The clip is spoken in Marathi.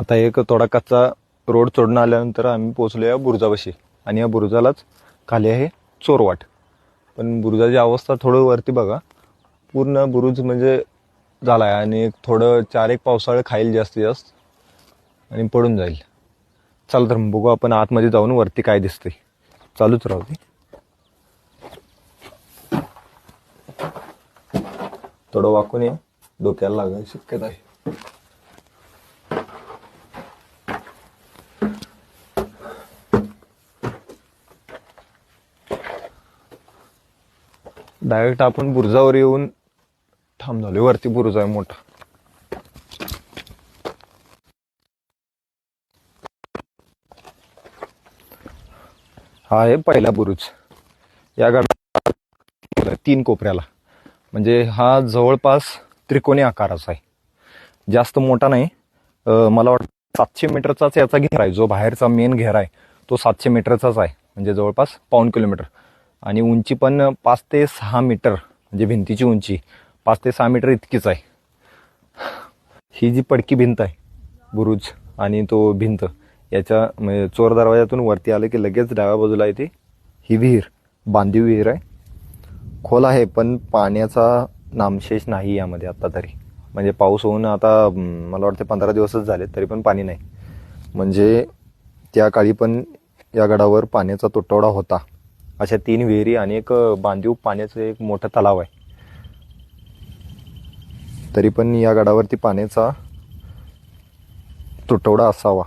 आता एक थोडा कच्चा रोड चढून आल्यानंतर आम्ही पोचलो या बुरुजापाशी. आणि या बुरुजालाच खाली आहे चोरवाट. पण बुरुजाची अवस्था थोडं वरती बघा. पूर्ण बुरुज म्हणजे झाला आहे आणि एक थोडं चार एक पावसाळं खाईल जास्तीत जास्त आणि पडून जाईल. चला तर बघू आपण आतमध्ये जाऊन वरती काय दिसते चालूच राहू दे. थोडं वाकून ये. डोक्याला लागायची शक्यता आहे. डायरेक्ट आपण बुरुजावर येऊन थांब झालोय वरती बुरुज आहे मोठा. हा आहे पहिला बुरुज. या गडा तीन कोपऱ्याला. म्हणजे हा जवळपास त्रिकोणी आकाराचा आहे. जास्त मोठा नाही. मला वाटतं सातशे मीटरचाच याचा घेर आहे जो बाहेरचा मेन घेर आहे तो सातशे मीटरचाच आहे. म्हणजे जवळपास पाऊन किलोमीटर. आणि उंची पण पाच ते सहा मीटर म्हणजे भिंतीची उंची पाच ते सहा मीटर इतकीच आहे. ही जी पडकी भिंत आहे बुरुज आणि तो भिंत याच्या म्हणजे चोर दरवाजातून वरती आलं की लगेच डाव्या बाजूला येते. ही विहीर बांधीव विहीर आहे. खोल आहे पण पाण्याचा नामशेष नाही यामध्ये आत्ता तरी. म्हणजे पाऊस होऊन आता मला वाटते पंधरा दिवसच झाले तरी पण पाणी नाही. म्हणजे त्या काळी पण या गडावर पाण्याचा तुटवडा होता. अशा तीन विहिरी आणि एक बांधीव पाण्याचं एक मोठं तलाव आहे. तरी पण या गडावरती पाण्याचा तुटवडा असावा.